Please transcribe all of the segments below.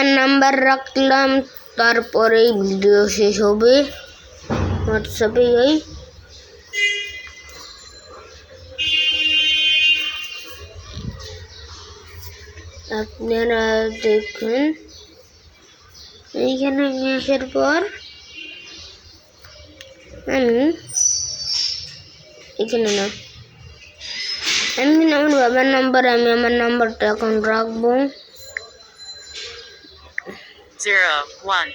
আমার নাম্বার রাখলাম, তারপরেই ভিডিও শেষ হবে। হোয়াটসঅ্যাপে যাই। আপনারা দেখুন। এইখানে নিয়ে আসার পর আমি এখানে না। আমি আমার বাবার নাম্বার, আমি আমার নাম্বারটা এখন রাখব। zero one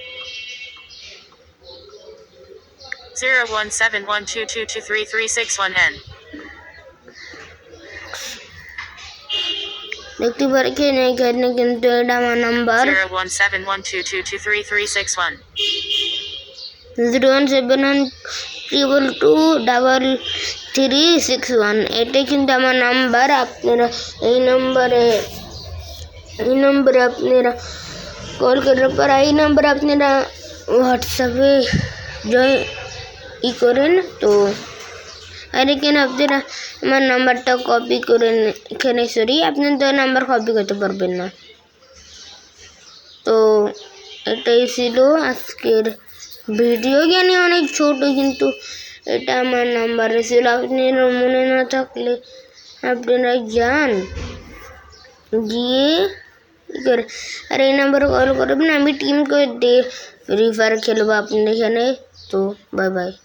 zero one seven one two two two three three six one N দেখতে পাচ্ছেন এখানে কিন্তু এটা আমার number zero one seven one two two two three three six one zero one seven one triple two double three six one এটাই কিন্তু আমার number আপনারা এই নম্বরে এই নম্বরে আপনারা কল করার পর এই নম্বরে আপনারা হোয়াটসঅ্যাপে জয় ই করেন তো আর এখানে আপনারা আমার নাম্বারটা কপি করেন এখানে সরি আপনি তো নাম্বার কপি করতে পারবেন না তো এটাই ছিল আজকের ভিডিও জ্ঞানী অনেক ছোট কিন্তু এটা আমার নাম্বারে ছিল আপনার মনে না থাকলে আপনারা যান গিয়ে ই করে আর এই নাম্বারে কল করবেন আমি টিমকে দিয়ে ফ্রি ফায়ার খেলব আপনার এখানে তো বাই বাই